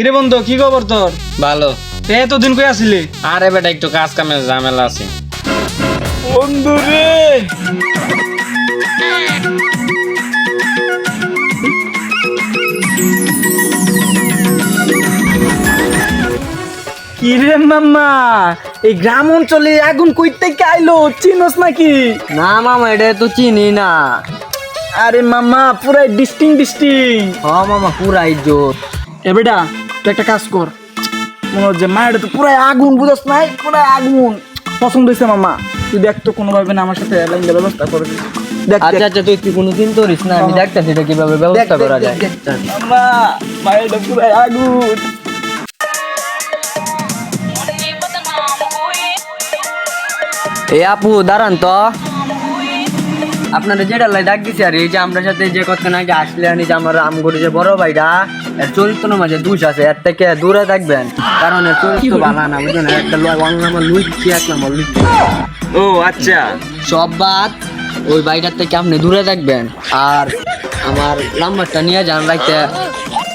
কিরে বন্ধু কি খবর তোর? ভালো। তে এতদিন কই আসিলি? আরে বেটা একটু কাজ কামের ঝামেলা আছে। বন্ধু রে! কিরে মামা এই গ্রাম অঞ্চলে আগুন কই থেকে আইলো? চিনস নাকি? না মামা এটা তো চিনি না। আরে মামা পুরাই ডিস্টিং ডিস্টিং। হ মামা পুরা ইজ্জত এ বেটা তুই একটা কাজ কর। মনে হচ্ছে মায়ের তো পুরাই আগুন বুঝস নাই? পুরাই আগুন। পছন্দ হয়েছে মামা তুই দেখ তো কোনোভাবে না আমার সাথে ব্যবস্থা করে দিস। আচ্ছা আচ্ছা তুই তুই কোনো চিন্তা করিস না? আমি দেখতেছি এটা কীভাবে ব্যবস্থা করা যায়। মামা মায়ের পুরাই আগুন। এই আপু দাঁড়ান তো। আপনারা যেটা লাই ডাক দিছি আর এই যে আমরা সাথে যে কথা নাকি আসলে আনি যে আমার আমগরে যে বড় ভাইটা এর চরিত্র মাঝে দুষ আছে এর থেকে দূরে থাকবেন। কারণ এর চরিত্র ভালো না বুঝলেন? একটা ওয়ান নাম্বার লুইছি এক নাম্বার লুইছি ও আচ্ছা। সব বাদ ওই বাইটার থেকে আপনি দূরে থাকবেন। আর আমার নাম্বারটা নিয়ে যান রাখতে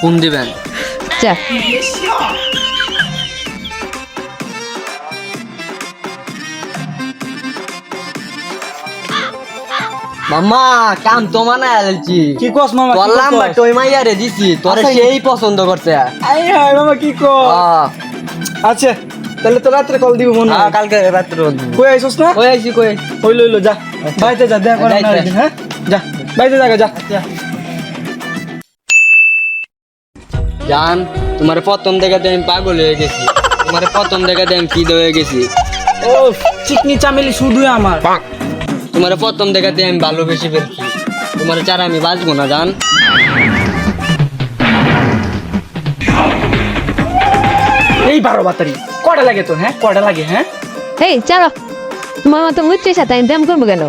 ফোন দিবেন। যা। মাম্মা কাম তো মানা আলছি। কি কস মামা তোর নাম্বার তো ওই মাইয়ারে দিছি তোর আচ্ছা। সেই পছন্দ করছে। আই হাই মামা কি কস? আচ্ছা তাহলে তো রাত্রে কল দিব মনে হয়। কালকে রাত্রে কই আইছস না? কই আইছি কই ওই লইলো যা। বাইতে যা দেখা করে না হ্যাঁ? যা বাইতে জায়গা যা। জান তোমার প্রথম দেখাতে আমি পাগল হয়ে গেছি। তোমার প্রথম দেখাতে আমি কি হয়ে গেছি। ও চিকনি চামেলি শুধুই আমার। তোমার প্রথম দেখাতে আমি ভালোবেসে ফেলছি তোমার চারা আমি বাঁচবো না জান এই বারো বাতারি কটা লাগে তো হ্যাঁ কটা লাগে হ্যাঁ এই চলো তোমার মতো মুচ্ছিস সাথে আমি ব্যায়াম করব কেন